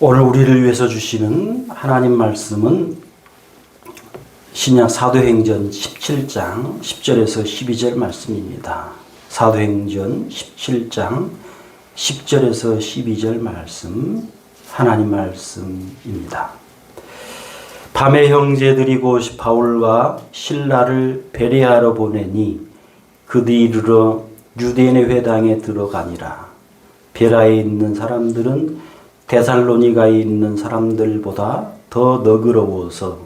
오늘 우리를 위해서 주시는 하나님 말씀은 신약 사도행전 17장 10절에서 12절 말씀입니다. 사도행전 17장 10절에서 12절 말씀 하나님 말씀입니다. 밤에 형제들이 곧 바울과 신라를 베레하러 보내니 그들이 이르러 유대인의 회당에 들어가니라. 베라에 있는 사람들은 데살로니가에 있는 사람들보다 더 너그러워서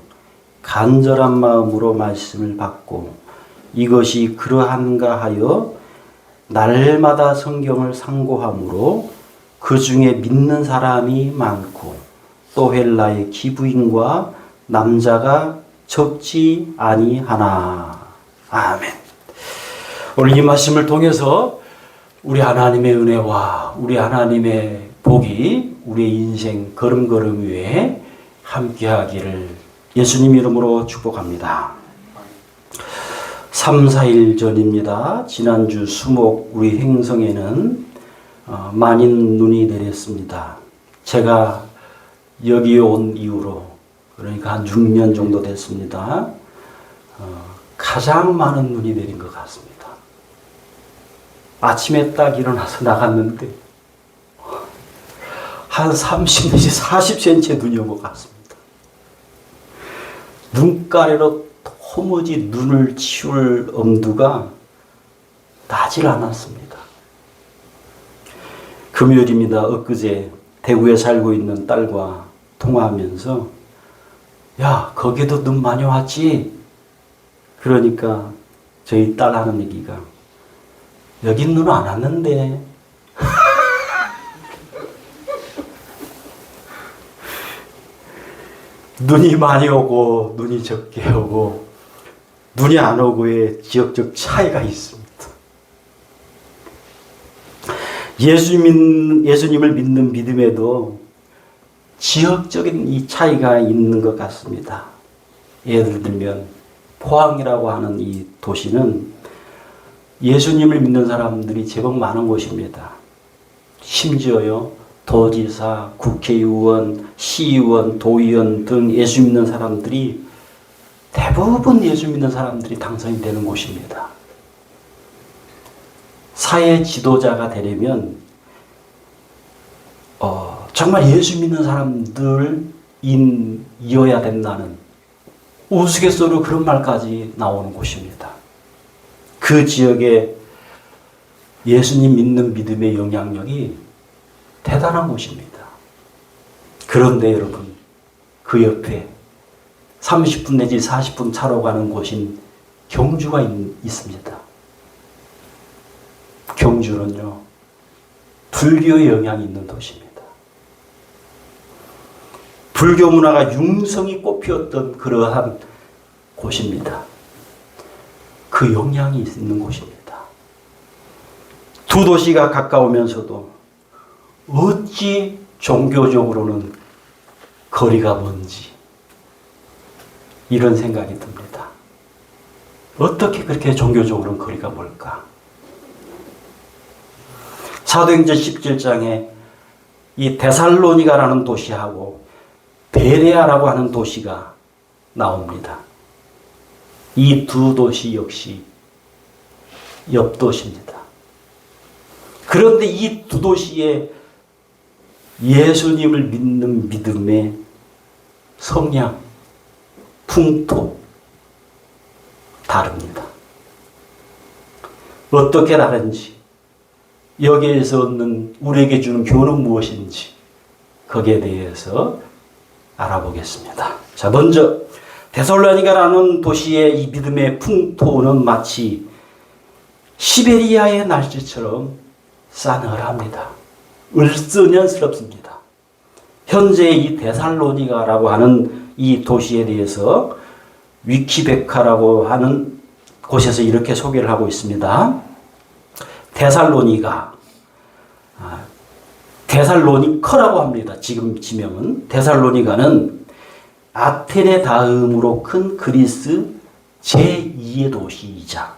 간절한 마음으로 말씀을 받고 이것이 그러한가 하여 날마다 성경을 상고함으로 그 중에 믿는 사람이 많고 또 헬라의 기부인과 남자가 적지 아니하나 아멘. 오늘 이 말씀을 통해서 우리 하나님의 은혜와 우리 하나님의 복이 우리의 인생 걸음걸음 위에 함께하기를 예수님 이름으로 축복합니다. 3, 4일 전입니다. 지난주 수목 우리 행성에는 어, 만인 눈이 내렸습니다. 제가 여기 온 이후로 그러니까 한 6년 정도 됐습니다. 어, 가장 많은 눈이 내린 것 같습니다. 아침에 딱 일어나서 나갔는데 한 30 내지 40cm의 눈이 같습니다. 눈가래로 도무지 눈을 치울 엄두가 나질 않았습니다. 금요일입니다. 엊그제 대구에 살고 있는 딸과 통화하면서 야 거기도 눈 많이 왔지? 그러니까 저희 딸 하는 얘기가 여긴 눈 안 왔는데 눈이 많이 오고 눈이 적게 오고 눈이 안 오고의 지역적 차이가 있습니다. 예수님, 예수님을 믿는 믿음에도 지역적인 이 차이가 있는 것 같습니다. 예를 들면 포항이라고 하는 이 도시는 예수님을 믿는 사람들이 제법 많은 곳입니다. 심지어요, 도지사, 국회의원, 시의원, 도의원 등 예수 믿는 사람들이 대부분 예수 믿는 사람들이 당선이 되는 곳입니다. 사회 지도자가 되려면 어, 정말 예수 믿는 사람들이어야 된다는 우스갯소리로 그런 말까지 나오는 곳입니다. 그 지역에 예수님 믿는 믿음의 영향력이 대단한 곳입니다. 그런데 여러분, 그 옆에 30분 내지 40분 차로 가는 곳인 경주가 있, 있습니다. 경주는요, 불교의 영향이 있는 도시입니다. 불교 문화가 융성이 꽃피었던 그러한 곳입니다. 그 영향이 있는 곳입니다. 두 도시가 가까우면서도 어찌 종교적으로는 거리가 먼지 이런 생각이 듭니다. 어떻게 그렇게 종교적으로는 거리가 멀까? 사도행전 17장에 이 데살로니가라는 도시하고 베레아라고 하는 도시가 나옵니다. 이 두 도시 역시 옆 도시입니다. 그런데 이 두 도시에 예수님을 믿는 믿음의 성향, 풍토 다릅니다. 어떻게 다른지, 여기에서 얻는 우리에게 주는 교훈은 무엇인지 거기에 대해서 알아보겠습니다. 자, 먼저 데솔로니가라는 도시의 이 믿음의 풍토는 마치 시베리아의 날씨처럼 싸늘합니다. 을쓰년스럽습니다. 현재 이 데살로니가라고 하는 이 도시에 대해서 위키백화라고 하는 곳에서 이렇게 소개를 하고 있습니다. 데살로니가 아, 데살로니커라고 합니다. 지금 지명은 데살로니가는 아테네 다음으로 큰 그리스 제2의 도시이자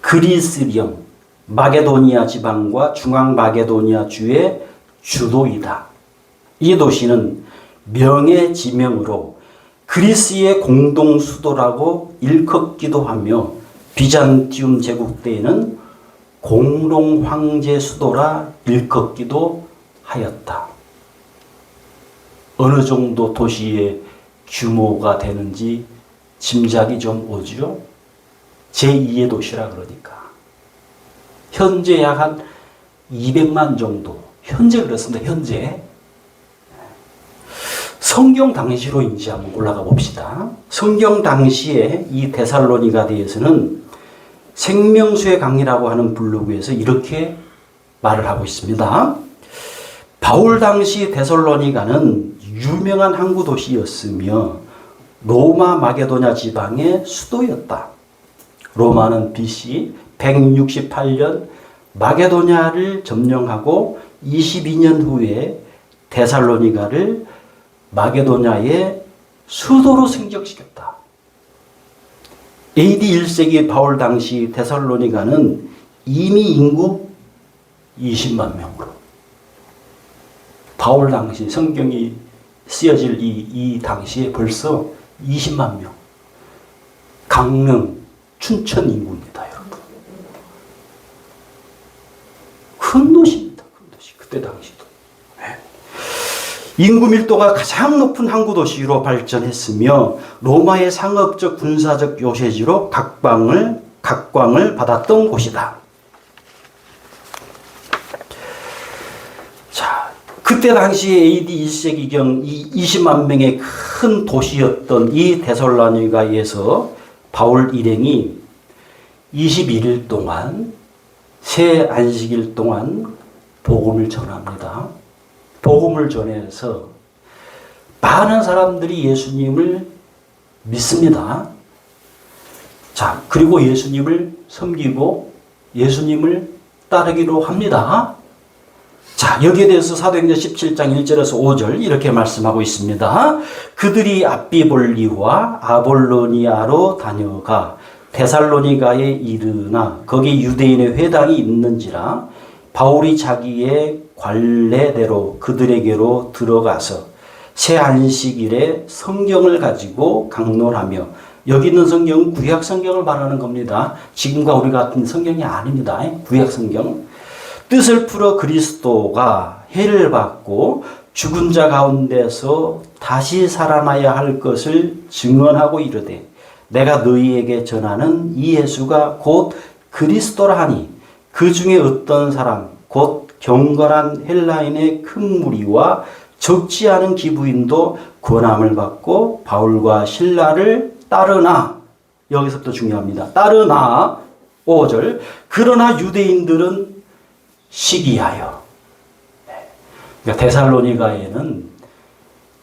그리스령 마게도니아 지방과 중앙 마게도니아 주의 주도이다. 이 도시는 명예지명으로 그리스의 공동 수도라고 일컫기도 하며 비잔티움 제국 때에는 공동 황제 수도라 일컫기도 하였다. 어느 정도 도시의 규모가 되는지 짐작이 좀 오죠? 제2의 도시라 그러니까. 현재 약 한 200만 정도. 현재 그렇습니다. 현재. 성경 당시로인지 한번 올라가 봅시다. 성경 당시에 이 데살로니가 대해서는 생명수의 강이라고 하는 블로그에서 이렇게 말을 하고 있습니다. 바울 당시 데살로니가는 유명한 항구 도시였으며 로마 마게도냐 지방의 수도였다. 로마는 BC 168년 마게도냐를 점령하고 22년 후에 데살로니가를 마게도냐의 수도로 승격시켰다. AD 1세기 바울 당시 데살로니가는 이미 인구 20만 명으로 바울 당시 성경이 쓰여질 이, 이 당시에 벌써 20만 명 강릉 춘천 인구입니다 여러분 큰 도시입니다 큰 도시 그때 당시도 네. 인구 밀도가 가장 높은 항구 도시로 발전했으며 로마의 상업적 군사적 요새지로 각광을 각광을 받았던 곳이다. 자, 그때 당시 AD 1세기경 이 20만 명의 큰 도시였던 이 데솔라니가에서 바울 일행이 21일 동안 새 안식일 동안 복음을 전합니다. 복음을 전해서 많은 사람들이 예수님을 믿습니다. 자, 그리고 예수님을 섬기고 예수님을 따르기로 합니다. 자, 여기에 대해서 사도행전 17장 1절에서 5절 이렇게 말씀하고 있습니다. 그들이 앞비볼리와 아볼로니아로 다녀가 데살로니가에 이르나 거기 유대인의 회당이 있는지라 바울이 자기의 관례대로 그들에게로 들어가서 새 안식일에 성경을 가지고 강론하며 여기 있는 성경은 구약 성경을 말하는 겁니다. 지금과 우리 같은 성경이 아닙니다. 구약 성경. 뜻을 풀어 그리스도가 해를 받고 죽은 자 가운데서 다시 살아나야 할 것을 증언하고 이르되 내가 너희에게 전하는 이 예수가 곧 그리스도라 하니 그 중에 어떤 사람 곧 경건한 헬라인의 큰 무리와 적지 않은 기부인도 권함을 받고 바울과 신라를 따르나 여기서부터 중요합니다. 따르나 5절 그러나 유대인들은 시기하여 네. 그러니까 데살로니가에는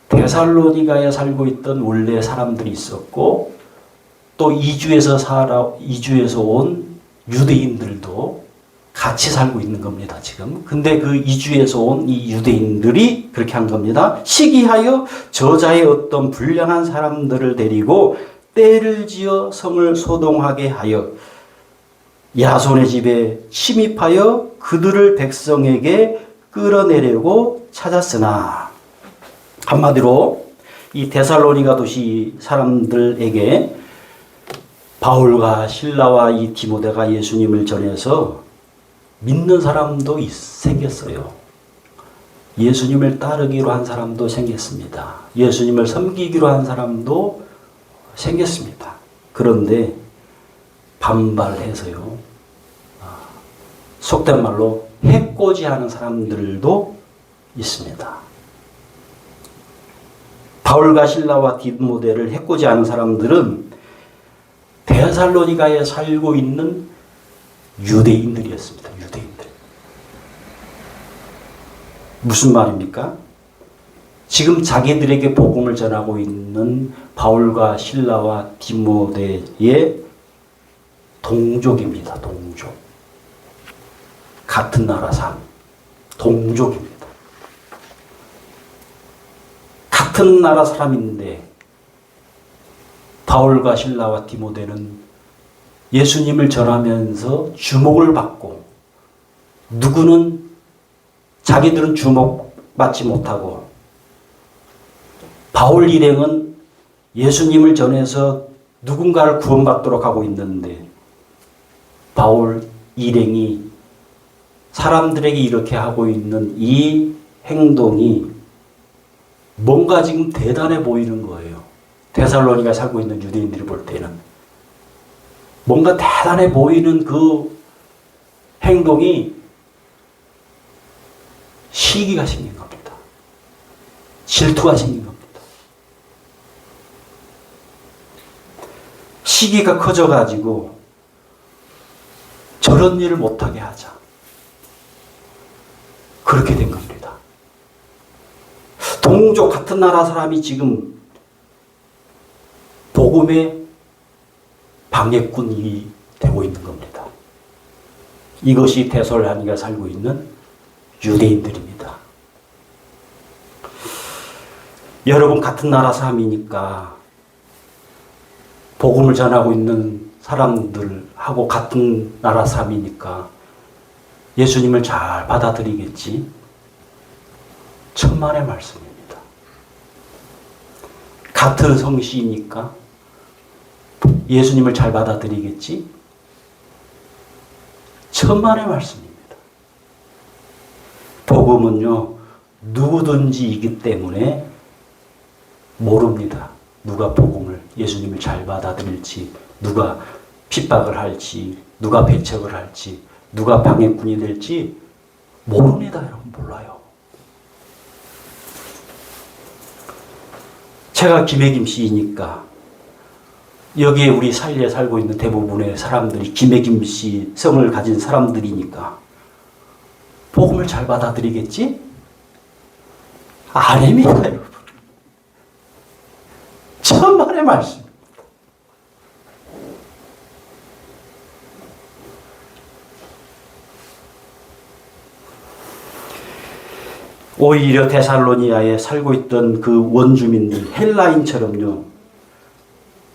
데살로니가에 살고 있던 원래 사람들이 있었고 또 이주에서 살아 이주에서 온 유대인들도 같이 살고 있는 겁니다, 지금. 근데 그 이주에서 온 이 유대인들이 그렇게 한 겁니다. 시기하여 저자의 어떤 불량한 사람들을 데리고 때를 지어 성을 소동하게 하여 야손의 집에 침입하여 그들을 백성에게 끌어내려고 찾았으나 한마디로 이 데살로니가 도시 사람들에게 바울과 신라와 이 디모데가 예수님을 전해서 믿는 사람도 생겼어요. 예수님을 따르기로 한 사람도 생겼습니다. 예수님을 섬기기로 한 사람도 생겼습니다. 그런데 반발해서요. 아, 속된 말로 해코지하는 사람들도 있습니다. 바울과 신라와 디모데를 해코지하는 사람들은 데살로니가에 살고 있는 유대인들이었습니다. 유대인들. 무슨 말입니까? 지금 자기들에게 복음을 전하고 있는 바울과 신라와 디모데의 동족입니다. 동족. 같은 나라 삶. 동족입니다. 같은 나라 사람인데 바울과 신라와 디모데는 예수님을 전하면서 주목을 받고 누구는 자기들은 주목받지 못하고 바울 일행은 예수님을 전해서 누군가를 구원받도록 하고 있는데 바울 일행이 사람들에게 이렇게 하고 있는 이 행동이 뭔가 지금 대단해 보이는 거예요. 데살로니가 살고 있는 유대인들이 볼 때는 뭔가 대단해 보이는 그 행동이 시기가 생긴 겁니다. 질투가 생긴 겁니다. 시기가 커져가지고 저런 일을 못하게 하자. 그렇게 된 겁니다. 동족 같은 나라 사람이 지금 복음의 방해꾼이 되고 있는 겁니다. 이것이 대솔하니가 살고 있는 유대인들입니다. 여러분 같은 나라 사람이니까 복음을 전하고 있는 사람들하고 같은 나라 사람이니까 예수님을 잘 받아들이겠지. 천만의 말씀입니다. 같은 성씨니까 예수님을 잘 받아들이겠지. 천만의 말씀입니다. 복음은요, 누구든지 이기 때문에 모릅니다. 누가 복음을, 예수님을 잘 받아들일지, 누가 핍박을 할지, 누가 배척을 할지, 누가 방해꾼이 될지 모릅니다, 여러분. 몰라요. 제가 김혜김 씨이니까 여기에 우리 사이에 살고 있는 대부분의 사람들이 김혜김 씨 성을 가진 사람들이니까 복음을 잘 받아들이겠지? 아닙니다, 여러분. 천만의 말씀. 오히려 데살로니아에 살고 있던 그 원주민들 헬라인처럼요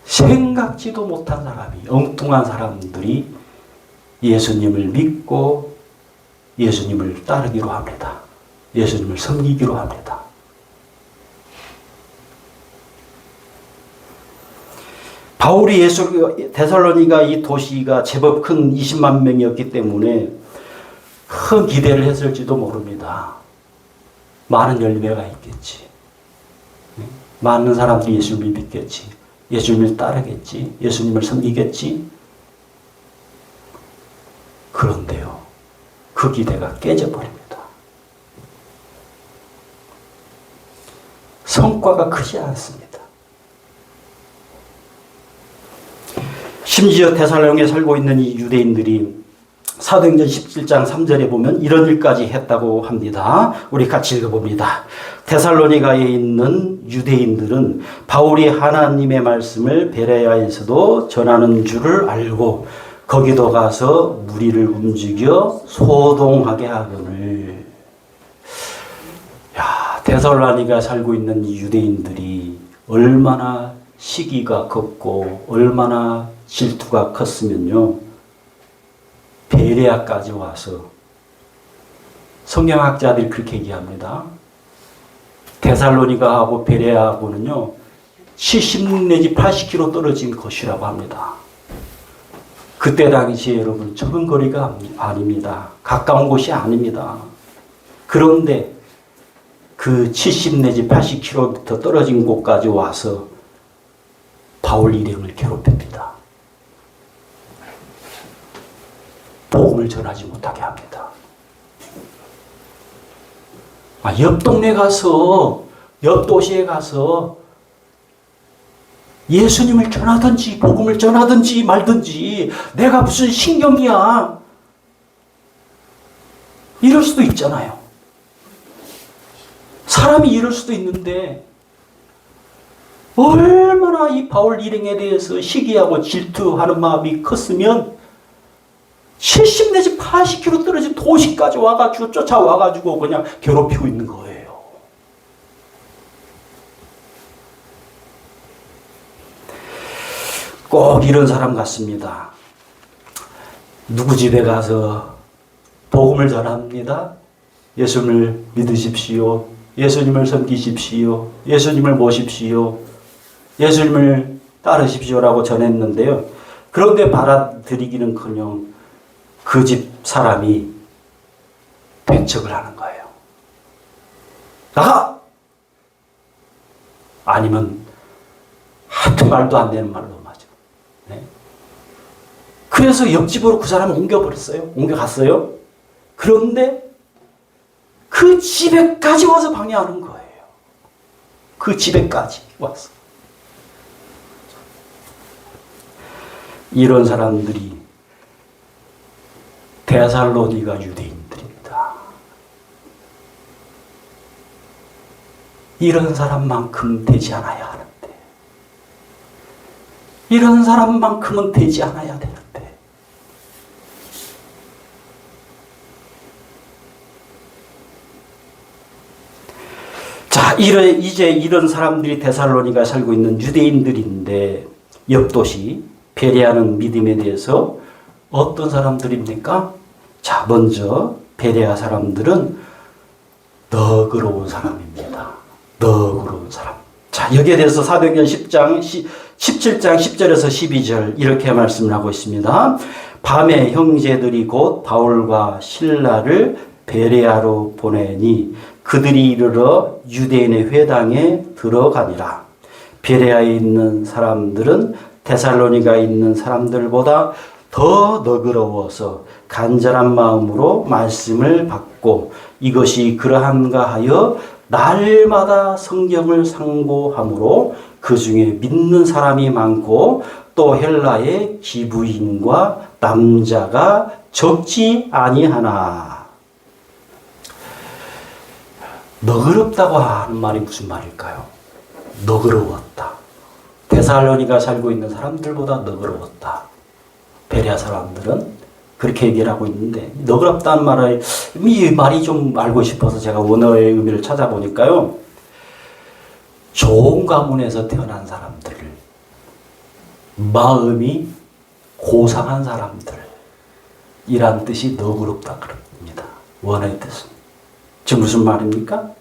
생각지도 못한 사람이 엉뚱한 사람들이 예수님을 믿고 예수님을 따르기로 합니다. 예수님을 섬기기로 합니다. 바울이 예수 데살로니가 이 도시가 제법 큰 20만 명이었기 때문에 큰 기대를 했을지도 모릅니다. 많은 열매가 있겠지. 많은 사람들이 예수님을 믿겠지. 예수님을 따르겠지. 예수님을 섬기겠지. 그런데요. 그 기대가 깨져버립니다. 성과가 크지 않습니다. 심지어 대살롱에 살고 있는 이 유대인들이 사도행전 17장 3절에 보면 이런 일까지 했다고 합니다. 우리 같이 읽어봅니다. 데살로니가에 있는 유대인들은 바울이 하나님의 말씀을 베레아에서도 전하는 줄을 알고 거기도 가서 무리를 움직여 소동하게 하거늘. 야, 데살로니가 살고 있는 이 유대인들이 얼마나 시기가 컸고 얼마나 질투가 컸으면요. 베레아까지 와서 성경학자들이 그렇게 얘기합니다. 데살로니가하고 베레아하고는요 70 내지 80km 떨어진 것이라고 합니다. 그때 당시에 여러분 적은 거리가 아닙니다. 가까운 곳이 아닙니다. 그런데 그 70 내지 80km 떨어진 곳까지 와서 바울 일행을 괴롭힙니다. 복음을 전하지 못하게 합니다. 아, 옆 동네 가서, 옆 도시에 가서 예수님을 전하든지, 복음을 전하든지 말든지, 내가 무슨 신경이야. 이럴 수도 있잖아요. 사람이 이럴 수도 있는데, 얼마나 이 바울 일행에 대해서 시기하고 질투하는 마음이 컸으면, 70 내지 80km 떨어진 도시까지 와가지고 쫓아와가지고 그냥 괴롭히고 있는 거예요. 꼭 이런 사람 같습니다. 누구 집에 가서 복음을 전합니다. 예수님을 믿으십시오. 예수님을 섬기십시오. 예수님을 모십시오. 예수님을 따르십시오라고 전했는데요. 그런데 받아들이기는커녕 그 집 사람이 배척을 하는 거예요. 나가! 아니면 하여튼 말도 안 되는 말로 맞아. 네? 그래서 옆집으로 그 사람을 옮겨버렸어요. 옮겨갔어요. 그런데 그 집에까지 와서 방해하는 거예요. 그 집에까지 와서. 이런 사람들이 데살로니가 유대인들입니다. 이런 사람만큼 되지 않아야 하는데. 이런 사람만큼은 되지 않아야 되는데. 자, 이런, 이제 이런 사람들이 데살로니가 살고 있는 유대인들인데, 옆 도시, 베레아는 믿음에 대해서 어떤 사람들입니까? 자, 먼저, 베레아 사람들은 너그러운 사람입니다. 너그러운 사람. 자, 여기에 대해서 사도행전 10장, 17장 10절에서 12절 이렇게 말씀을 하고 있습니다. 밤에 형제들이 곧 바울과 신라를 베레아로 보내니 그들이 이르러 유대인의 회당에 들어가니라. 베레아에 있는 사람들은 데살로니가 있는 사람들보다 더 너그러워서 간절한 마음으로 말씀을 받고 이것이 그러한가 하여 날마다 성경을 상고함으로 그 중에 믿는 사람이 많고 또 헬라의 기부인과 남자가 적지 아니하나. 너그럽다고 하는 말이 무슨 말일까요? 너그러웠다. 데살로니가 살고 있는 사람들보다 너그러웠다. 베레아 사람들은 그렇게 얘기를 하고 있는데 너그럽다는 말을 이 말이 좀 알고 싶어서 제가 원어의 의미를 찾아보니까요. 좋은 가문에서 태어난 사람들, 마음이 고상한 사람들, 이란 뜻이 너그럽다 그럽니다. 원어의 뜻은. 지금 무슨 말입니까?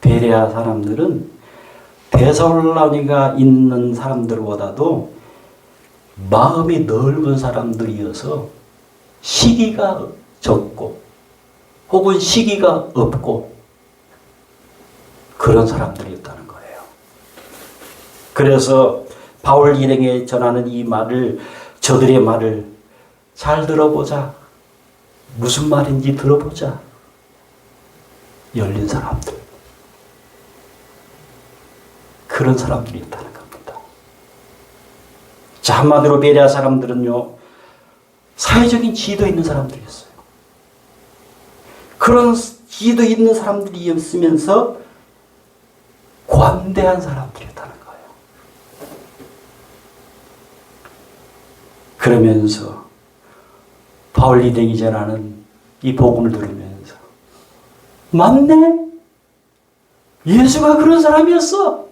베레아 사람들은 데살로니가 있는 사람들보다도 마음이 넓은 사람들이어서 시기가 적고 혹은 시기가 없고 그런 사람들이었다는 거예요. 그래서 바울 일행에 전하는 이 말을 저들의 말을 잘 들어보자. 무슨 말인지 들어보자. 열린 사람들. 그런 사람들이었다는 겁니다. 자, 한마디로 베레아 사람들은요, 사회적인 지도 있는 사람들이었어요. 그런 지도 있는 사람들이었으면서 관대한 사람들이었다는 거예요. 그러면서 바울리 되기 전하는 이 복음을 들으면서 맞네? 예수가 그런 사람이었어.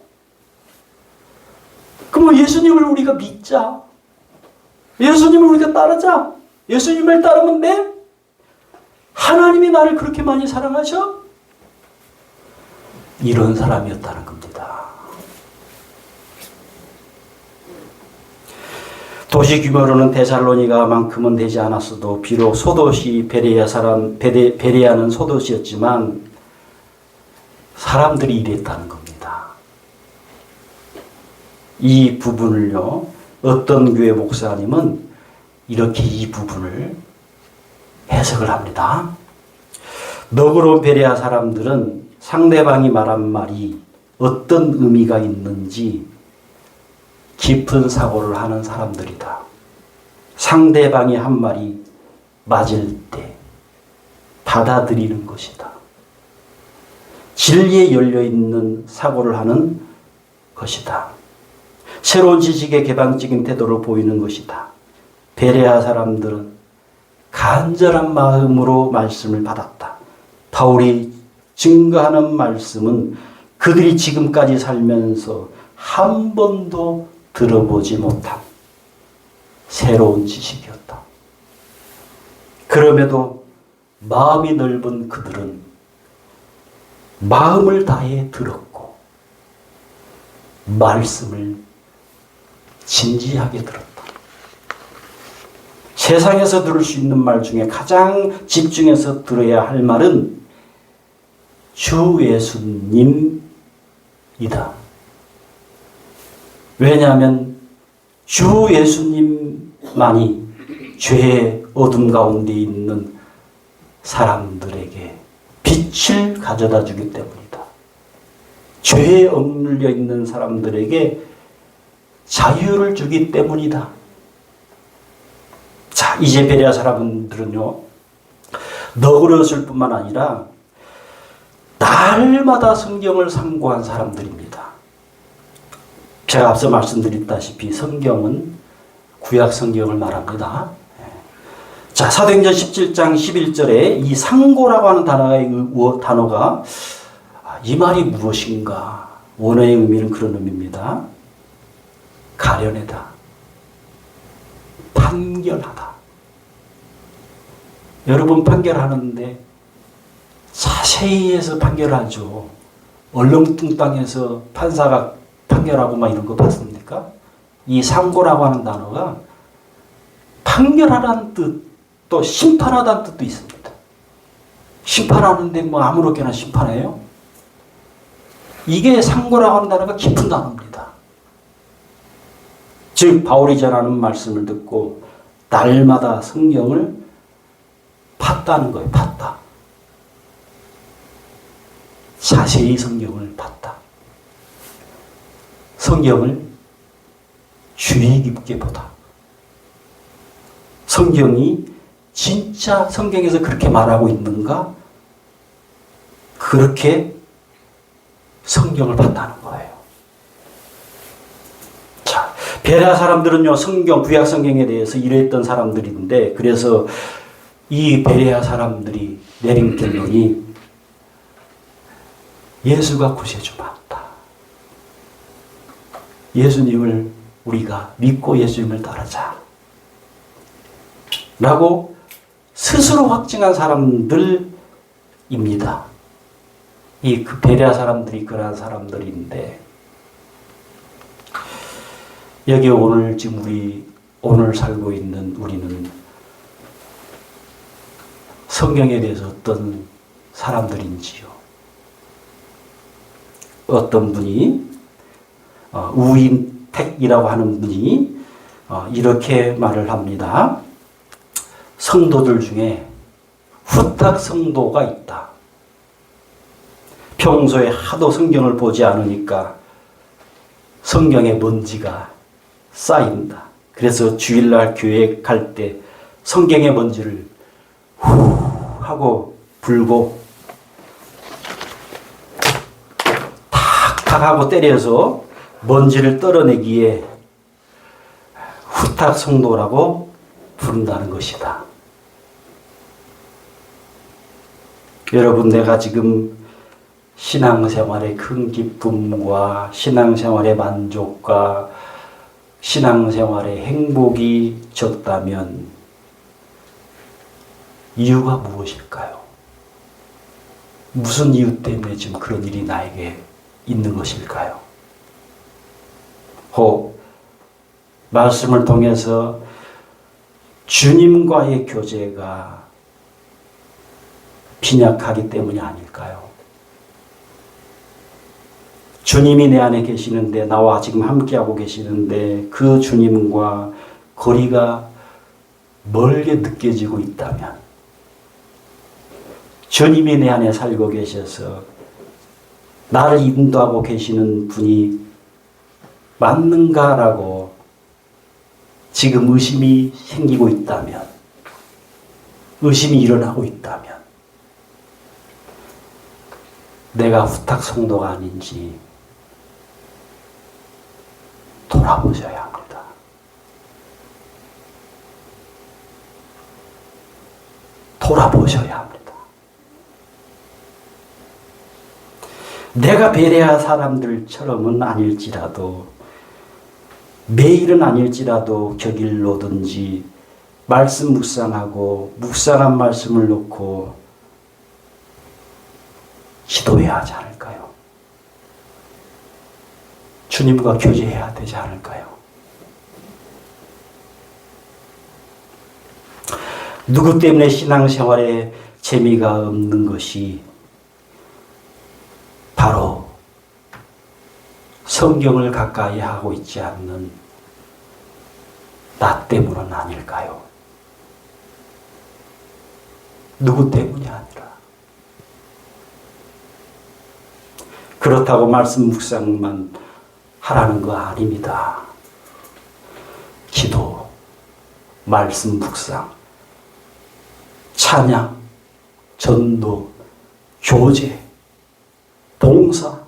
그럼 예수님을 우리가 믿자. 예수님을 우리가 따르자. 예수님을 따르면 돼? 하나님이 나를 그렇게 많이 사랑하셔? 이런 사람이었다는 겁니다. 도시 규모로는 데살로니가만큼은 되지 않았어도 비록 소도시 베레아 사람 베레, 베레아는 소도시였지만 사람들이 이랬다는 겁니다. 이 부분을요 어떤 교회 목사님은 이렇게 이 부분을 해석을 합니다. 너그러운 베레아 사람들은 상대방이 말한 말이 어떤 의미가 있는지 깊은 사고를 하는 사람들이다. 상대방이 한 말이 맞을 때 받아들이는 것이다. 진리에 열려 있는 사고를 하는 것이다. 새로운 지식의 개방적인 태도를 보이는 것이다. 베레아 사람들은 간절한 마음으로 말씀을 받았다. 바울이 증거하는 말씀은 그들이 지금까지 살면서 한 번도 들어보지 못한 새로운 지식이었다. 그럼에도 마음이 넓은 그들은 마음을 다해 들었고 말씀을 진지하게 들었다. 세상에서 들을 수 있는 말 중에 가장 집중해서 들어야 할 말은 주 예수님이다. 왜냐하면 주 예수님만이 죄의 어둠 가운데 있는 사람들에게 빛을 가져다 주기 때문이다. 죄에 억눌려 있는 사람들에게 자유를 주기 때문이다. 자, 이제 베레아 사람들은요, 너그러웠을 뿐만 아니라 날마다 성경을 상고한 사람들입니다. 제가 앞서 말씀드렸다시피 성경은 구약 성경을 말합니다. 자, 사도행전 17장 11절에 이 상고라고 하는 단어의 의- 단어가 아, 이 말이 무엇인가? 원어의 의미는 그런 의미입니다. 가려내다. 판결하다. 여러분 판결하는데 자세히 해서 판결하죠. 얼렁뚱땅해서 판사가 판결하고 막 이런 거 봤습니까? 이 상고라고 하는 단어가 판결하라는 뜻, 또 심판하다는 뜻도 있습니다. 심판하는데 뭐 아무렇게나 심판해요? 이게 상고라고 하는 단어가 깊은 단어입니다. 즉 바울이 전하는 말씀을 듣고 날마다 성경을 팠다는 거예요. 팠다. 자세히 성경을 봤다. 성경을 주의 깊게 보다. 성경이 진짜 성경에서 그렇게 말하고 있는가? 그렇게 성경을 봤다는 거예요. 자, 베라 사람들은요, 성경, 구약 성경에 대해서 이랬던 사람들인데, 그래서 이 베레아 사람들이 내린 결론이 예수가 구세주 맞다. 예수님을 우리가 믿고 예수님을 따르자. 라고 스스로 확증한 사람들입니다. 이그 베레아 사람들이 그러한 사람들인데 여기 오늘 지금 우리 오늘 살고 있는 우리는 성경에 대해서 어떤 사람들인지요. 어떤 분이 어, 우인택이라고 하는 분이 어, 이렇게 말을 합니다. 성도들 중에 후탁 성도가 있다. 평소에 하도 성경을 보지 않으니까 성경에 먼지가 쌓인다. 그래서 주일날 교회 갈 때 성경의 먼지를 후 하고 불고 탁탁 하고 때려서 먼지를 떨어내기에 후탁 성도라고 부른다는 것이다. 여러분, 내가 지금 신앙생활의 큰 기쁨과 신앙생활의 만족과 신앙생활의 행복이 적다면 이유가 무엇일까요? 무슨 이유 때문에 지금 그런 일이 나에게 있는 것일까요? 혹 말씀을 통해서 주님과의 교제가 빈약하기 때문이 아닐까요? 주님이 내 안에 계시는데 나와 지금 함께하고 계시는데 그 주님과 거리가 멀게 느껴지고 있다면 주님이 내 안에 살고 계셔서 나를 인도하고 계시는 분이 맞는가라고 지금 의심이 생기고 있다면 의심이 일어나고 있다면 내가 후탁 성도가 아닌지 돌아보셔야 합니다. 돌아보셔야 합니다. 내가 베레아 사람들처럼은 아닐지라도 매일은 아닐지라도 격일로든지 말씀 묵상하고 묵상한 말씀을 놓고 기도해야 하지 않을까요? 주님과 교제해야 되지 않을까요? 누구 때문에 신앙생활에 재미가 없는 것이 바로 성경을 가까이 하고 있지 않는 나 때문은 아닐까요? 누구 때문이 아니라. 그렇다고 말씀 묵상만 하라는 거 아닙니다. 기도, 말씀 묵상, 찬양, 전도, 교제, 봉사,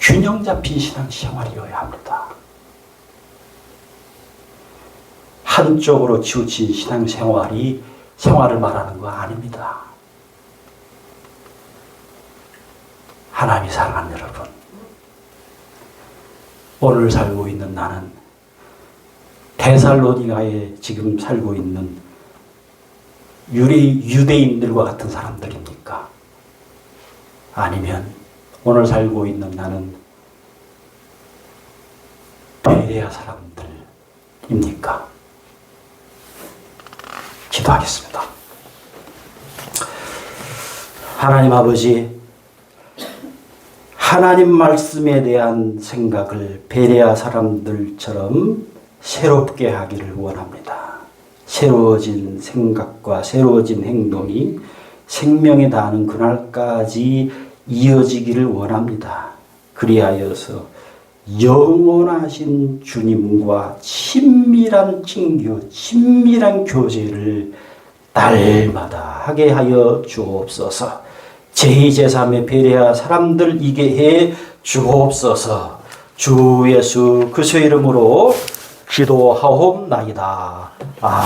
균형 잡힌 신앙생활이어야 합니다. 한쪽으로 치우친 신앙생활이 생활을 말하는 거 아닙니다. 하나님이 사랑하는 여러분, 오늘 살고 있는 나는 데살로니가에 지금 살고 있는 유대, 유대인들과 같은 사람들입니까? 아니면 오늘 살고 있는 나는 베레아 사람들입니까? 기도하겠습니다. 하나님 아버지, 하나님 말씀에 대한 생각을 베레아 사람들처럼 새롭게 하기를 원합니다. 새로워진 생각과 새로워진 행동이 생명에 닿는 그날까지 이어지기를 원합니다. 그리하여서 영원하신 주님과 친밀한 친교, 친밀한 교제를 날마다 하게 하여 주옵소서. 제2 제3의 베레아 사람들 이게 해 주옵소서. 주 예수 그리스도 이름으로 기도하옵나이다. 아.